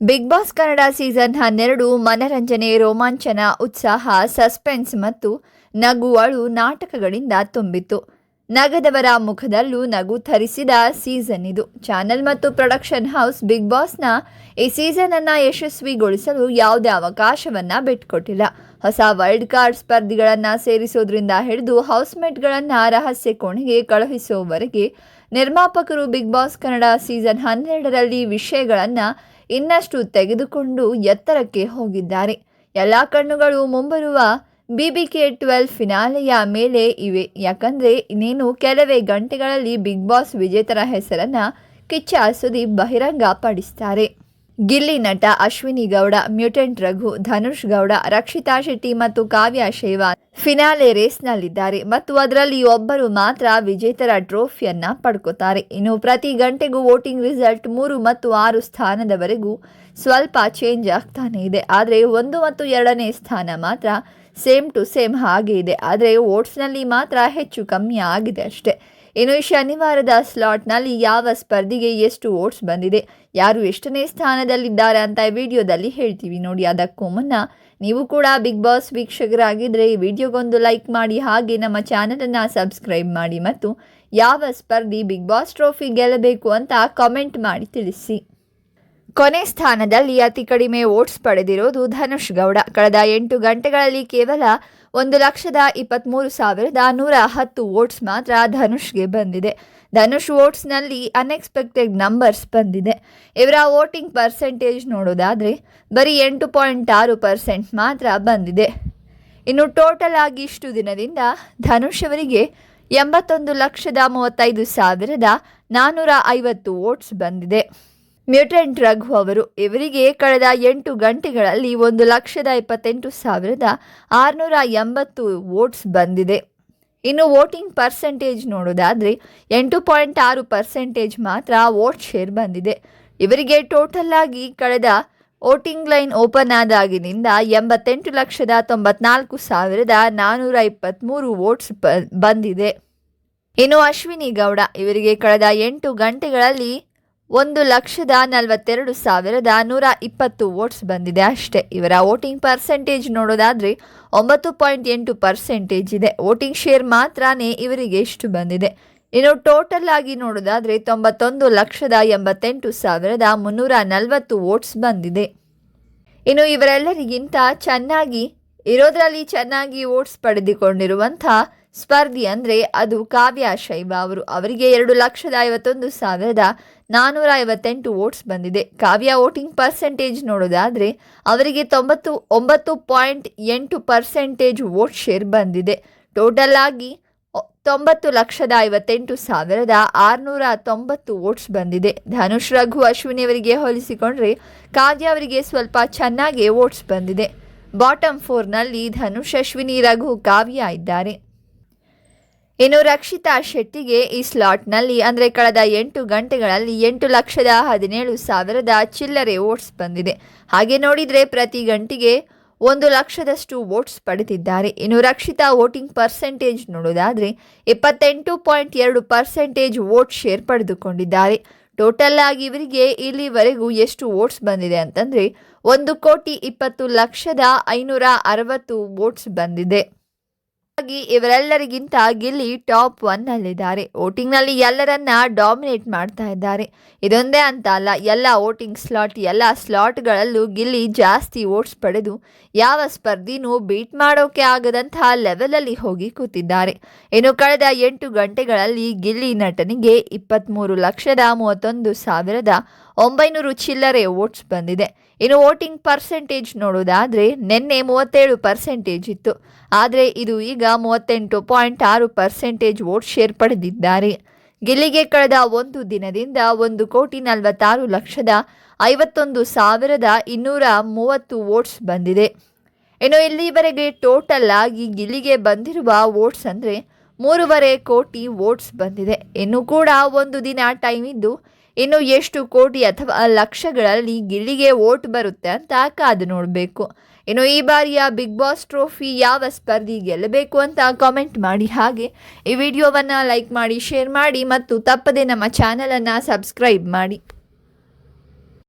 Big boss Kannada season ಹನ್ನೆರಡು ಮನರಂಜನೆ, ರೋಮಾಂಚನ, ಉತ್ಸಾಹ, ಸಸ್ಪೆನ್ಸ್ ಮತ್ತು ನಗುವಳು ನಾಟಕಗಳಿಂದ ತುಂಬಿತ್ತು. ನಗದವರ ಮುಖದಲ್ಲೂ ನಗು ಥರಿಸಿದ ಸೀಸನ್ ಇದು. ಚಾನೆಲ್ ಮತ್ತು ಪ್ರೊಡಕ್ಷನ್ ಹೌಸ್ ಬಿಗ್ ಬಾಸ್ನ ಈ ಸೀಸನ್ ಅನ್ನ ಯಶಸ್ವಿಗೊಳಿಸಲು ಯಾವುದೇ ಅವಕಾಶವನ್ನ ಬಿಟ್ಕೊಟ್ಟಿಲ್ಲ. ಹೊಸ ವೈಲ್ಡ್ ಕಾರ್ಡ್ ಸ್ಪರ್ಧಿಗಳನ್ನು ಸೇರಿಸೋದ್ರಿಂದ ಹಿಡಿದು ಹೌಸ್ಮೇಟ್ಗಳನ್ನು ರಹಸ್ಯ ಕೋಣೆಗೆ ಕಳುಹಿಸುವವರೆಗೆ ನಿರ್ಮಾಪಕರು ಬಿಗ್ ಬಾಸ್ ಕನ್ನಡ ಸೀಸನ್ ಹನ್ನೆರಡರಲ್ಲಿ ವಿಷಯಗಳನ್ನ ಇನ್ನಷ್ಟು ತೆಗೆದುಕೊಂಡು ಎತ್ತರಕ್ಕೆ ಹೋಗಿದ್ದಾರೆ. ಎಲ್ಲ ಕಣ್ಣುಗಳು ಮುಂಬರುವ ಬಿಬಿಕೆ ಟ್ವೆಲ್ ಫಿನಾಲೆಯ ಮೇಲೆ ಇವೆ. ಯಾಕಂದರೆ ಇನ್ನೇನು ಕೆಲವೇ ಗಂಟೆಗಳಲ್ಲಿ ಬಿಗ್ ಬಾಸ್ ವಿಜೇತರ ಹೆಸರನ್ನು ಕಿಚ್ಚ ಸುದೀಪ್ ಬಹಿರಂಗ ಪಡಿಸ್ತಾರೆ. ಗಿಲ್ಲಿ ನಟ ಅಶ್ವಿನಿ ಗೌಡ, ಮ್ಯೂಟೆಂಟ್ ರಘು, ಧನುಷ್ ಗೌಡ, ರಕ್ಷಿತಾ ಶೆಟ್ಟಿ ಮತ್ತು ಕಾವ್ಯ ಶೈವಾನ್ ಫಿನಾಲೆ ರೇಸ್ನಲ್ಲಿದ್ದಾರೆ. ಮತ್ತು ಅದರಲ್ಲಿ ಒಬ್ಬರು ಮಾತ್ರ ವಿಜೇತರ ಟ್ರೋಫಿಯನ್ನ ಪಡ್ಕೋತಾರೆ. ಇನ್ನು ಪ್ರತಿ ಗಂಟೆಗೂ ವೋಟಿಂಗ್ ರಿಸಲ್ಟ್ ಮೂರು ಮತ್ತು ಆರು ಸ್ಥಾನದವರೆಗೂ ಸ್ವಲ್ಪ ಚೇಂಜ್ ಆಗ್ತಾನೆ ಇದೆ. ಆದರೆ ಒಂದು ಮತ್ತು ಎರಡನೇ ಸ್ಥಾನ ಮಾತ್ರ ಸೇಮ್ ಟು ಸೇಮ್ ಹಾಗೆ ಇದೆ. ಆದರೆ ವೋಟ್ಸ್ನಲ್ಲಿ ಮಾತ್ರ ಹೆಚ್ಚು ಕಮ್ಮಿ ಆಗಿದೆ ಅಷ್ಟೇ. ಇನ್ನು ಶನಿವಾರದ ಸ್ಲಾಟ್ನಲ್ಲಿ ಯಾವ ಸ್ಪರ್ಧಿಗೆ ಎಷ್ಟು ಓಟ್ಸ್ ಬಂದಿದೆ, ಯಾರು ಎಷ್ಟನೇ ಸ್ಥಾನದಲ್ಲಿದ್ದಾರೆ ಅಂತ ವಿಡಿಯೋದಲ್ಲಿ ಹೇಳ್ತೀವಿ ನೋಡಿ. ಅದಕ್ಕೂ ಮುನ್ನ ನೀವು ಕೂಡ ಬಿಗ್ ಬಾಸ್ ವೀಕ್ಷಕರಾಗಿದ್ದರೆ ಈ ವಿಡಿಯೋಗೊಂದು ಲೈಕ್ ಮಾಡಿ, ಹಾಗೆ ನಮ್ಮ ಚಾನಲನ್ನು ಸಬ್ಸ್ಕ್ರೈಬ್ ಮಾಡಿ ಮತ್ತು ಯಾವ ಸ್ಪರ್ಧಿ ಬಿಗ್ ಬಾಸ್ ಟ್ರೋಫಿ ಗೆಲ್ಲಬೇಕು ಅಂತ ಕಾಮೆಂಟ್ ಮಾಡಿ ತಿಳಿಸಿ. ಕೊನೆ ಸ್ಥಾನದಲ್ಲಿ ಅತಿ ಕಡಿಮೆ ವೋಟ್ಸ್ ಪಡೆದಿರೋದು ಧನುಷ್ ಗೌಡ. ಕಳೆದ ಎಂಟು ಗಂಟೆಗಳಲ್ಲಿ ಕೇವಲ ಒಂದು ಲಕ್ಷದ ಇಪ್ಪತ್ತ್ಮೂರು ಸಾವಿರದ ನೂರ ಹತ್ತು ವೋಟ್ಸ್ ಮಾತ್ರ ಧನುಷ್ಗೆ ಬಂದಿದೆ. ಧನುಷ್ ವೋಟ್ಸ್ನಲ್ಲಿ ಅನ್ಎಕ್ಸ್ಪೆಕ್ಟೆಡ್ ನಂಬರ್ಸ್ ಬಂದಿದೆ. ಇವರ ವೋಟಿಂಗ್ ಪರ್ಸೆಂಟೇಜ್ ನೋಡೋದಾದರೆ ಬರೀ ಎಂಟು ಪಾಯಿಂಟ್ ಆರು ಪರ್ಸೆಂಟ್ ಮಾತ್ರ ಬಂದಿದೆ. ಇನ್ನು ಟೋಟಲ್ ಆಗಿ ಇಷ್ಟು ದಿನದಿಂದ ಧನುಷ್ ಅವರಿಗೆ ಎಂಬತ್ತೊಂದು ಲಕ್ಷದ ಮೂವತ್ತೈದು ಸಾವಿರದ ನಾನ್ನೂರ ಐವತ್ತು ವೋಟ್ಸ್ ಬಂದಿದೆ. ಮ್ಯೂಟೆಂಟ್ ರಘು ಅವರು, ಇವರಿಗೆ ಕಳೆದ ಎಂಟು ಗಂಟೆಗಳಲ್ಲಿ ಒಂದು ಲಕ್ಷದ ಇಪ್ಪತ್ತೆಂಟು ಸಾವಿರದ ಆರುನೂರ ಎಂಬತ್ತು ವೋಟ್ಸ್ ಬಂದಿದೆ. ಇನ್ನು ವೋಟಿಂಗ್ ಪರ್ಸೆಂಟೇಜ್ ನೋಡೋದಾದರೆ, ಎಂಟು ಪಾಯಿಂಟ್ ಆರು ಪರ್ಸೆಂಟೇಜ್ ಮಾತ್ರ ವೋಟ್ ಶೇರ್ ಬಂದಿದೆ. ಇವರಿಗೆ ಟೋಟಲ್ ಆಗಿ ಕಳೆದ ವೋಟಿಂಗ್ ಲೈನ್ ಓಪನ್ ಆದಾಗಿನಿಂದ ಎಂಬತ್ತೆಂಟು ಲಕ್ಷದ ತೊಂಬತ್ನಾಲ್ಕು ಸಾವಿರದ ನಾನ್ನೂರ ಇಪ್ಪತ್ತ್ಮೂರು ವೋಟ್ಸ್ ಬಂದಿದೆ. ಇನ್ನು ಅಶ್ವಿನಿ ಗೌಡ, ಇವರಿಗೆ ಕಳೆದ ಎಂಟು ಗಂಟೆಗಳಲ್ಲಿ ಒಂದು ಲಕ್ಷದ ನಲವತ್ತೆರಡು ಸಾವಿರದ ನೂರ ಇಪ್ಪತ್ತು ವೋಟ್ಸ್ ಬಂದಿದೆ ಅಷ್ಟೇ. ಇವರ ವೋಟಿಂಗ್ ಪರ್ಸೆಂಟೇಜ್ ನೋಡೋದಾದರೆ ಒಂಬತ್ತು ಪಾಯಿಂಟ್ ಎಂಟು ಪರ್ಸೆಂಟೇಜ್ ಇದೆ. ವೋಟಿಂಗ್ ಶೇರ್ ಮಾತ್ರನೇ ಇವರಿಗೆ ಎಷ್ಟು ಬಂದಿದೆ. ಇನ್ನು ಟೋಟಲ್ ಆಗಿ ನೋಡೋದಾದರೆ ತೊಂಬತ್ತೊಂದು ಲಕ್ಷದ ಎಂಬತ್ತೆಂಟು ಸಾವಿರದ ಮುನ್ನೂರ ನಲವತ್ತು ವೋಟ್ಸ್ ಬಂದಿದೆ. ಇನ್ನು ಇವರೆಲ್ಲರಿಗಿಂತ ಚೆನ್ನಾಗಿ, ಇರೋದ್ರಲ್ಲಿ ಚೆನ್ನಾಗಿ ವೋಟ್ಸ್ ಪಡೆದುಕೊಂಡಿರುವಂಥ ಸ್ಪರ್ಧಿ ಅಂದರೆ ಅದು ಕಾವ್ಯ ಶೈವ ಅವರು. ಅವರಿಗೆ ಎರಡು ಲಕ್ಷದ ಐವತ್ತೊಂದು ಸಾವಿರದ ನಾನ್ನೂರ ಐವತ್ತೆಂಟು ವೋಟ್ಸ್ ಬಂದಿದೆ. ಕಾವ್ಯ ವೋಟಿಂಗ್ ಪರ್ಸೆಂಟೇಜ್ ನೋಡೋದಾದರೆ ಅವರಿಗೆ ತೊಂಬತ್ತು, ಒಂಬತ್ತು ಪಾಯಿಂಟ್ ಎಂಟು ಪರ್ಸೆಂಟೇಜ್ ವೋಟ್ ಶೇರ್ ಬಂದಿದೆ. ಟೋಟಲ್ ಆಗಿ ತೊಂಬತ್ತು ಲಕ್ಷದ ಐವತ್ತೆಂಟು ಸಾವಿರದ ಆರುನೂರ ತೊಂಬತ್ತು ವೋಟ್ಸ್ ಬಂದಿದೆ. ಧನುಷ್, ರಘು, ಅಶ್ವಿನಿ ಅವರಿಗೆ ಹೋಲಿಸಿಕೊಂಡ್ರೆ ಕಾವ್ಯ ಅವರಿಗೆ ಸ್ವಲ್ಪ ಚೆನ್ನಾಗಿ ವೋಟ್ಸ್ ಬಂದಿದೆ. ಬಾಟಮ್ ಫೋರ್ನಲ್ಲಿ ಧನುಷ್, ಅಶ್ವಿನಿ, ರಘು ಕಾವ್ಯ ಇದ್ದಾರೆ. ಇನ್ನು ರಕ್ಷಿತಾ ಶೆಟ್ಟಿಗೆ ಈ ಸ್ಲಾಟ್ನಲ್ಲಿ ಅಂದರೆ ಕಳೆದ ಎಂಟು ಗಂಟೆಗಳಲ್ಲಿ ಎಂಟು ಲಕ್ಷದ ಹದಿನೇಳು ಸಾವಿರದ ಚಿಲ್ಲರೆ ವೋಟ್ಸ್ ಬಂದಿದೆ. ಹಾಗೆ ನೋಡಿದರೆ ಪ್ರತಿ ಗಂಟೆಗೆ ಒಂದು ಲಕ್ಷದಷ್ಟು ವೋಟ್ಸ್ ಪಡೆದಿದ್ದಾರೆ. ಇನ್ನು ರಕ್ಷಿತಾ ವೋಟಿಂಗ್ ಪರ್ಸೆಂಟೇಜ್ ನೋಡೋದಾದರೆ ಇಪ್ಪತ್ತೆಂಟು ಪಾಯಿಂಟ್ ಎರಡು ಪರ್ಸೆಂಟೇಜ್ ವೋಟ್ ಶೇರ್ ಪಡೆದುಕೊಂಡಿದ್ದಾರೆ. ಟೋಟಲ್ ಆಗಿ ಇವರಿಗೆ ಇಲ್ಲಿವರೆಗೂ ಎಷ್ಟು ವೋಟ್ಸ್ ಬಂದಿದೆ ಅಂತಂದರೆ ಒಂದು ಕೋಟಿ ಇಪ್ಪತ್ತು ಲಕ್ಷದ ಐನೂರ ಅರವತ್ತು ವೋಟ್ಸ್ ಬಂದಿದೆ. ಹಾಗಾಗಿ ಇವರೆಲ್ಲರಿಗಿಂತ ಗಿಲ್ಲಿ ಟಾಪ್ ಒನ್ ನಲ್ಲಿದ್ದಾರೆ. ವೋಟಿಂಗ್ನಲ್ಲಿ ಎಲ್ಲರನ್ನ ಡಾಮಿನೇಟ್ ಮಾಡ್ತಾ ಇದ್ದಾರೆ. ಇದೊಂದೇ ಅಂತ ಅಲ್ಲ, ಎಲ್ಲ ವೋಟಿಂಗ್ ಸ್ಲಾಟ್, ಎಲ್ಲ ಸ್ಲಾಟ್ಗಳಲ್ಲೂ ಗಿಲ್ಲಿ ಜಾಸ್ತಿ ವೋಟ್ಸ್ ಪಡೆದು ಯಾವ ಸ್ಪರ್ಧಿನೂ ಬೀಟ್ ಮಾಡೋಕೆ ಆಗದಂತಹ ಲೆವೆಲಲ್ಲಿ ಹೋಗಿ ಕೂತಿದ್ದಾರೆ. ಇನ್ನು ಕಳೆದ ಎಂಟು ಗಂಟೆಗಳಲ್ಲಿ ಗಿಲ್ಲಿ ನಟನಿಗೆ ಇಪ್ಪತ್ತ್ಮೂರು ಲಕ್ಷದ ಮೂವತ್ತೊಂದು ಸಾವಿರದ ಒಂಬೈನೂರು ಚಿಲ್ಲರೆ ವೋಟ್ಸ್ ಬಂದಿದೆ. ಇನ್ನು ವೋಟಿಂಗ್ ಪರ್ಸೆಂಟೇಜ್ ನೋಡೋದಾದರೆ ನಿನ್ನೆ ಮೂವತ್ತೇಳು ಪರ್ಸೆಂಟೇಜ್ ಇತ್ತು. ಆದರೆ ಇದು ಈಗ ಮೂವತ್ತೆಂಟು ಪಾಯಿಂಟ್ ಆರು ಪರ್ಸೆಂಟೇಜ್ ವೋಟ್ ಶೇರ್ ಪಡೆದಿದ್ದಾರೆ. ಗೆಲ್ಲಿಗೆ ಕಳೆದ ಒಂದು ದಿನದಿಂದ ಒಂದು ಕೋಟಿ ನಲವತ್ತಾರು ಲಕ್ಷದ ಐವತ್ತೊಂದು ಸಾವಿರದ ಇನ್ನೂರ ಮೂವತ್ತು ವೋಟ್ಸ್ ಬಂದಿದೆ. ಇನ್ನು ಇಲ್ಲಿವರೆಗೆ ಟೋಟಲ್ ಆಗಿ ಗಿಲ್ಲಿಗೆ ಬಂದಿರುವ ವೋಟ್ಸ್ ಅಂದರೆ ಮೂರುವರೆ ಕೋಟಿ ವೋಟ್ಸ್ ಬಂದಿದೆ. ಇನ್ನು ಕೂಡ ಒಂದು ದಿನ ಟೈಮ್ ಇದ್ದು ಇನ್ನು ಎಷ್ಟು ಕೋಟಿ ಅಥವಾ ಲಕ್ಷಗಳಲ್ಲಿ ಗಿಲ್ಲಿಗೆ ವೋಟ್ ಬರುತ್ತೆ ಅಂತ ಕಾದು ನೋಡಬೇಕು. ಇನ್ನು ಈ ಬಾರಿಯ ಬಿಗ್ ಬಾಸ್ ಟ್ರೋಫಿ ಯಾವ ಸ್ಪರ್ಧಿ ಗೆಲ್ಲಬೇಕು ಅಂತ ಕಾಮೆಂಟ್ ಮಾಡಿ. ಹಾಗೆ ಈ ವಿಡಿಯೋವನ್ನು ಲೈಕ್ ಮಾಡಿ ಶೇರ್ ಮಾಡಿ ಮತ್ತು ತಪ್ಪದೆ ನಮ್ಮ ಚಾನಲನ್ನು ಸಬ್ಸ್ಕ್ರೈಬ್ ಮಾಡಿ.